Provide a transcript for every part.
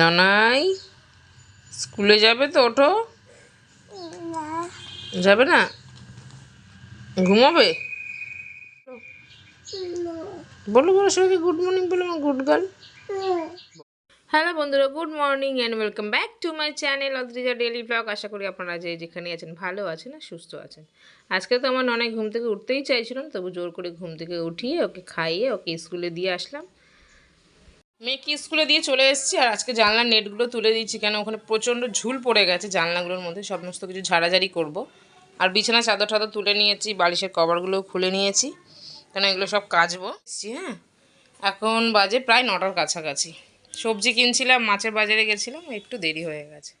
ননাই, স্কুলে যাবে তো ওঠো। যাবে না? ঘুমাবে? বলো বলো সবাইকে গুড মর্নিং বলো গুড গার্ল হ্যালো বন্ধুরা good morning and welcome back to my channel Adrija daily vlog আশা করি আপনারা যে যেখানে আছেন ভালো আছেন আর সুস্থ আছেন। আজকে তো আমার অনেক ঘুম থেকে উঠতেই চাইছিলাম তবু জোর করে ঘুম থেকে উঠিয়ে ওকে খাইয়ে ওকে স্কুলে দিয়ে আসলাম। মেয়েকে স্কুলে দিয়ে চলে এসেছি আর আজকে জানলার নেটগুলো তুলে দিচ্ছি কেন ওখানে প্রচণ্ড ঝুল পড়ে গেছে জানলাগুলোর মধ্যে। সমস্ত কিছু ঝাড়াঝাড়ি করব। আর বিছানা, চাদর টাদর তুলে নিয়েছি, বালিশের কভারগুলোও খুলে নিয়েছি। কেন এগুলো সব কাচবো? হ্যাঁ? এখন বাজে প্রায় নটার কাছাকাছি। সবজি কিনছিলাম, মাছের বাজারে গেছিলাম, একটু দেরি হয়ে গেছে।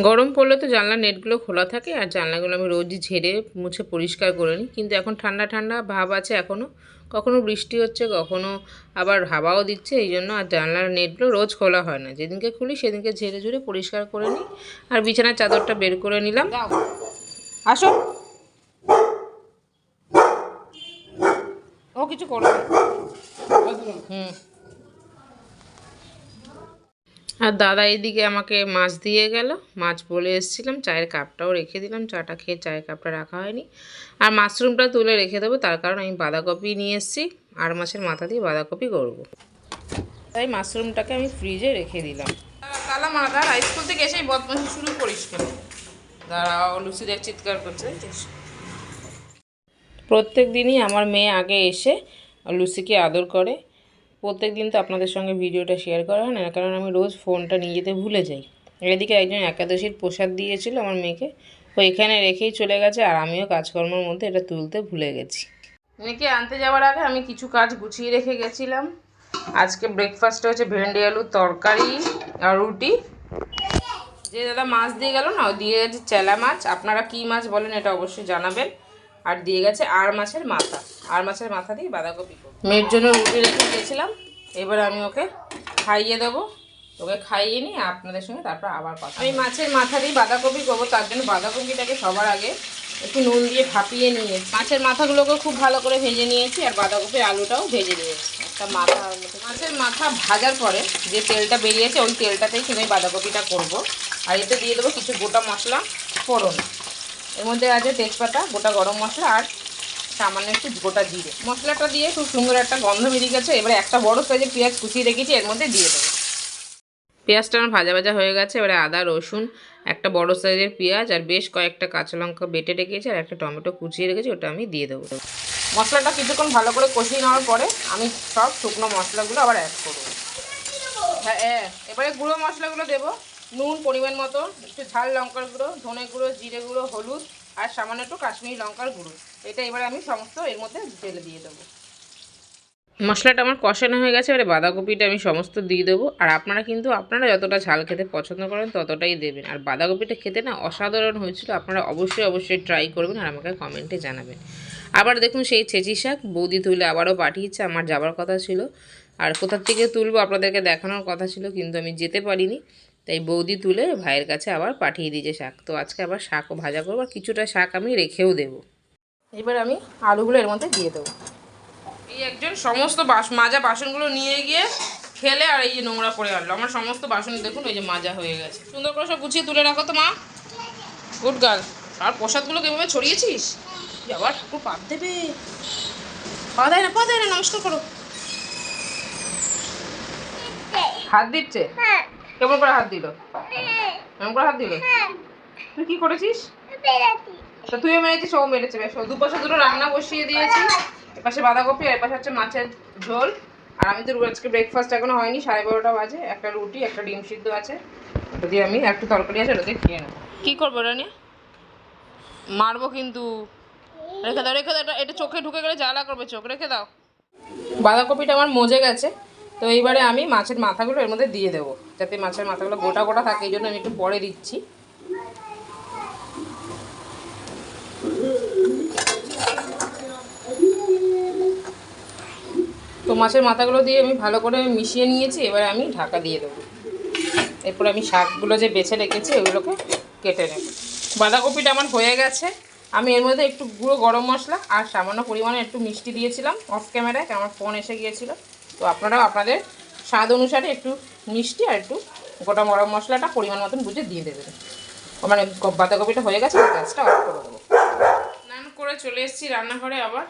গরম পড়লে তো জানলার নেটগুলো খোলা থাকে আর জানলাগুলো আমি রোজই ঝেড়ে মুছে পরিষ্কার করে নিই। কিন্তু এখন ঠান্ডা ঠান্ডা ভাব আছে এখনও। কখনো বৃষ্টি হচ্ছে, কখনো আবার হাওয়াও দিচ্ছে, এই জন্য আর জানলার নেটগুলো রোজ খোলা হয় না। যেদিনকে খুলি সেদিনকে ঝেড়ে ঝুড়ে পরিষ্কার করে নিই আর বিছানার চাদরটা বের করে নিলাম। আসো। ও কিছু করবে। হুম। আর দাদা এদিকে আমাকে মাছ দিয়ে গেল। মাছ বলে এসেছিলাম চায়ের কাপটাও রেখে দিলাম। চাটা খেয়ে চায়ের কাপটা রাখা হয়নি। আর মাশরুমটা তুলে রেখে দেবো তার কারণ আমি বাঁধাকপি নিয়ে এসেছি। আর মাছের মাথা দিয়ে বাঁধাকপি করব। তাই মাশরুমটাকে আমি ফ্রিজে রেখে দিলাম। কালা মাথা স্কুল থেকে এসেই বদমাশি শুরু করিস কেন? দাঁড়াও লুচি দেখ চিৎকার করছে প্রত্যেক দিনই আমার মেয়ে আগে এসে লুসিকে আদর করে। প্রত্যেক দিন তো আপনাদের সঙ্গে ভিডিওটা শেয়ার করা হয় না, কারণ আমি রোজ ফোনটা নিয়ে যেতে ভুলে যাই। এদিকে একজন একাদশীর প্রসাদ দিয়েছিল আমার মেয়েকে, ও এখানে রেখেই চলে গেছে আর আমিও কাজকর্মের মধ্যে এটা তুলতে ভুলে গেছি। মেয়েকে আনতে যাওয়ার আগে আমি কিছু কাজ গুছিয়ে রেখে গেছিলাম। আজকে ব্রেকফাস্টে হচ্ছে ভেন্ডি আলুর তরকারি আর রুটি। যে দাদা মাছ দিয়ে গেল না দিয়ে গেছে চেলা মাছ। আপনারা কী মাছ বলেন এটা অবশ্যই জানাবেন। আর দিয়ে গেছে আর মাছের মাথা। আর মাছের মাথা দিয়ে বাঁধাকপি মেয়ের জন্য রুটি রেখে গেছিলাম এবার আমি ওকে খাইয়ে দেবো। ওকে খাইয়ে নিয়ে আপনাদের সঙ্গে তারপর আবার কথা আমি মাছের মাথা দিয়ে বাঁধাকপি করব তার জন্য বাঁধাকপিটাকে সবার আগে একটু নুন দিয়ে ভাপিয়ে নিয়ে মাছের মাথাগুলোকে খুব ভালো করে ভেজে নিয়েছি আর বাঁধাকপির আলুটাও ভেজে নিয়েছি। একটা মাথা মাছের মাথা ভাজার পরে যে তেলটা বেরিয়েছে ওই তেলটাতেই কিন্তু বাঁধাকপিটা করব। আর এতে দিয়ে দেবো কিছু গোটা মশলা ফোড়ন। এর মধ্যে আছে তেজপাতা, গোটা গরম মশলা আর সামান্য একটু গোটা জিরে। মশলাটা দিয়ে খুব সুন্দর একটা গন্ধ বেরিয়ে গেছে। এবারে একটা বড় সাইজের পেঁয়াজ কুচিয়ে রেখেছি, এর মধ্যে দিয়ে দেবো। পেঁয়াজটা আমার ভাজা ভাজা হয়ে গেছে, এবারে আদা, রসুন, একটা বড় সাইজের পেঁয়াজ আর বেশ কয়েকটা কাঁচা লঙ্কা বেটে রেখেছি আর একটা টমেটো কুচিয়ে রেখেছি, ওটা আমি দিয়ে দেবো। মশলাটা কিছুক্ষণ ভালো করে কষিয়ে নেওয়ার পরে আমি সব শুকনো মশলাগুলো আবার অ্যাড করব। হ্যাঁ এবারে গুঁড়ো মশলাগুলো দেবো। নুন পরিমাণ মতো, একটু ঝাল লঙ্কার গুঁড়ো, ধনে গুঁড়ো, জিরে গুঁড়ো, হলুদ, আর সামান্য একটু কাশ্মীরি লঙ্কার গুঁড়ো। এটা এবারে আমি সমস্ত এর মধ্যে ঢেলে দিয়ে দেবো। মশলাটা আমার কষানো হয়ে গেছে, এবারে বাঁধাকপিটা আমি সমস্ত দিয়ে দেবো। আর আপনারা কিন্তু, আপনারা যতটা ঝাল খেতে পছন্দ করেন ততটাই দেবেন। আর বাঁধাকপিটা খেতে না অসাধারণ হয়েছিল, আপনারা অবশ্যই অবশ্যই ট্রাই করবেন আর আমাকে কমেন্টে জানাবেন। আবার দেখুন সেই ছেঁচি শাক, বৌদি তুলে আবারও পাঠিয়েছে, আমার যাবার কথা ছিল। আর কোথার থেকে তুলবো আপনাদেরকে দেখানোর কথা ছিল, কিন্তু আমি যেতে পারিনি। তাই বৌদি তুলে ভাইয়ের কাছে আবার পাঠিয়ে দিয়েছে শাক। তো আজকে আবার শাকও ভাজা করব আর কিছুটা শাক আমি রেখেও দেবো। এবার আমি আলুগুলো এর মধ্যে দিয়ে দেবো। এই একজন সমস্ত বাস মাজা বাসনগুলো নিয়ে গিয়ে খেলে আর এই যে নোংরা করে আনলো। আমার সমস্ত বাসন দেখুন ওই যে মাজা হয়ে গেছে। সুন্দর করে সব গুছিয়ে তুলে রাখো তো মা। গুড গার্ল আর প্রসাদগুলো কীভাবে ছড়িয়েছিস? আবার ঠাকুর পাপ দেবে। পা দেয় না পা দেয় না নমস্কার করো। হাত দিচ্ছে? কেমন করে হাত দিল? কেমন করে হাত দিল? তুই কি করেছিস? তা তুইও মেরেছিস, ও মেরেছে। বেশ দুপাশে দুটো রান্না বসিয়ে দিয়েছি। এপাশে বাঁধাকপি আর এপাশে হচ্ছে মাছের ঝোল। আর আমি তো আজকে ব্রেকফাস্ট এখনও হয়নি, সাড়ে বারোটা বাজে। একটা রুটি, একটা ডিম সিদ্ধ আছে। দিয়ে আমি একটু তরকারি আছে ওটা দিয়ে খেয়ে নেব। কী করব ওটা নিয়ে মারবো কিন্তু। রেখে দাও রেখে দাও এটা চোখে ঢুকে গেলে জ্বালা করবে, চোখ। রেখে দাও। বাঁধাকপিটা আমার মজে গেছে। তো এইবারে আমি মাছের মাথাগুলো এর মধ্যে দিয়ে দেবো, যাতে মাছের মাথাগুলো গোটা গোটা থাকে, এই জন্য আমি একটু পরে দিচ্ছি। তো মাছের মাথাগুলো দিয়ে আমি ভালো করে মিশিয়ে নিয়েছি, এবারে আমি ঢাকা দিয়ে দেবো। এরপর আমি শাকগুলো যে বেছে রেখেছি, ওগুলোকে কেটে নেব। বাঁধাকপিটা আমার হয়ে গেছে। আমি এর মধ্যে একটু গুঁড়ো গরম মশলা আর সামান্য পরিমাণে একটু মিষ্টি দিয়েছিলাম অফ ক্যামেরায় আমার ফোন এসে গিয়েছিল। তো আপনারাও আপনাদের স্বাদ অনুসারে একটু মিষ্টি আর একটু গোটা গরম মশলাটা পরিমাণ মতন বুঝে দিয়ে দেবেন। মানে বাঁধাকপিটা হয়ে গেছে গ্যাসটা অফ করে দেবো। স্নান করে চলে এসেছি রান্নাঘরে আবার।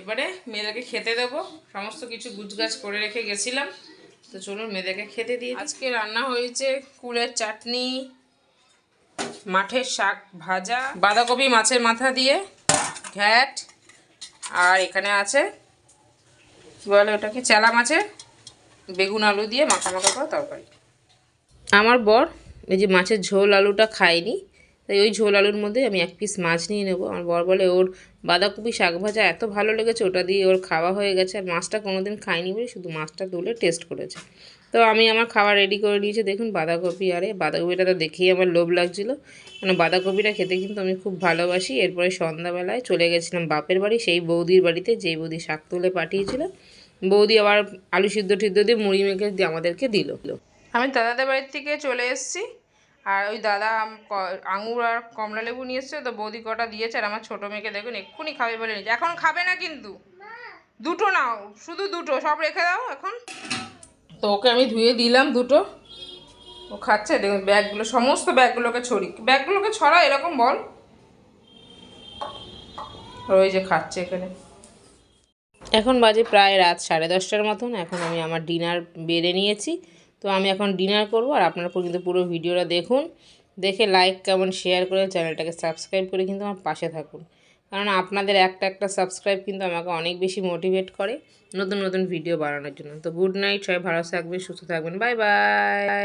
এবারে মেয়েদেরকে খেতে দেবো। সমস্ত কিছু গুছগাছ করে রেখে গেছিলাম। তো চলুন মেয়েদেরকে খেতে দিই। আজকে রান্না হয়েছে কুলের চাটনি মাঠের শাক ভাজা বাঁধাকপি মাছের মাথা দিয়ে ঘ্যাট আর এখানে আছে কী বলে ওটাকে চেলা মাছের বেগুন আলু দিয়ে মাখা মাখা করা তরকারি। আমার বর এই যে মাছের ঝোল আলুটা খায়নি তাই ওই ঝোল আলুর মধ্যে আমি এক পিস মাছ নিয়ে নেব। আমার বর বলে, ওর বাঁধাকপি শাক ভাজা এত ভালো লেগেছে, ওটা দিয়ে ওর খাওয়া হয়ে গেছে। আর মাছটা কোনোদিন খায়নি বলে শুধু মাছটা তুলে টেস্ট করেছে। তো আমি আমার খাবার রেডি করে নিয়েছি। দেখুন বাঁধাকপি, আরে বাঁধাকপিটা তো দেখেই আমার লোভ লাগছিল। মানে বাঁধাকপিটা খেতে কিন্তু আমি খুব ভালোবাসি। এরপরে সন্ধ্যাবেলায় চলে গেছিলাম বাপের বাড়ি, সেই বৌদির বাড়িতে, যেই বৌদি শাক তুলে পাঠিয়েছিল। বৌদি আবার আলু সিদ্ধ টিদ্ধ দিয়ে মুড়ি মেখে দিয়ে আমাদেরকে দিল। আমি দাদাদের বাড়ির থেকে চলে এসেছি। আর ওই দাদা আঙুর আর কমলা লেবু নিয়ে এসছে তো, বৌদি কটা দিয়েছে আর আমার ছোটো মেয়েকে দেখুন, এক্ষুনি খাবে বলে নিয়েছে। এখন খাবে না কিন্তু। দুটো নাও, শুধু দুটো, সব রেখে দাও এখন। তো ওকে আমি ধুয়ে দিলাম দুটো। ও খাচ্ছে, দেখুন, ব্যাগগুলো, সমস্ত ব্যাগগুলোকে ছড়ি, ব্যাগগুলোকে ছড়া এরকম বল। ওই যে খাচ্ছে এখানে। এখন বাজে প্রায় রাত সাড়ে দশটার মতন, এখন আমি আমার ডিনার বেড়ে নিয়েছি। তো আমি এখন ডিনার করব আর আপনারা কিন্তু পুরো ভিডিওটা দেখুন। দেখে লাইক কেমন শেয়ার করে চ্যানেলটাকে সাবস্ক্রাইব করে কিন্তু আমার পাশে থাকুন। কারণ আপনাদের একটা একটা সাবস্ক্রাইব কিন্তু আমাকে অনেক বেশি মোটিভেট করে নতুন নতুন ভিডিও বানানোর জন্য। তো গুড নাইট সবাই ভালো থাকবেন, সুস্থ থাকবেন। Bye bye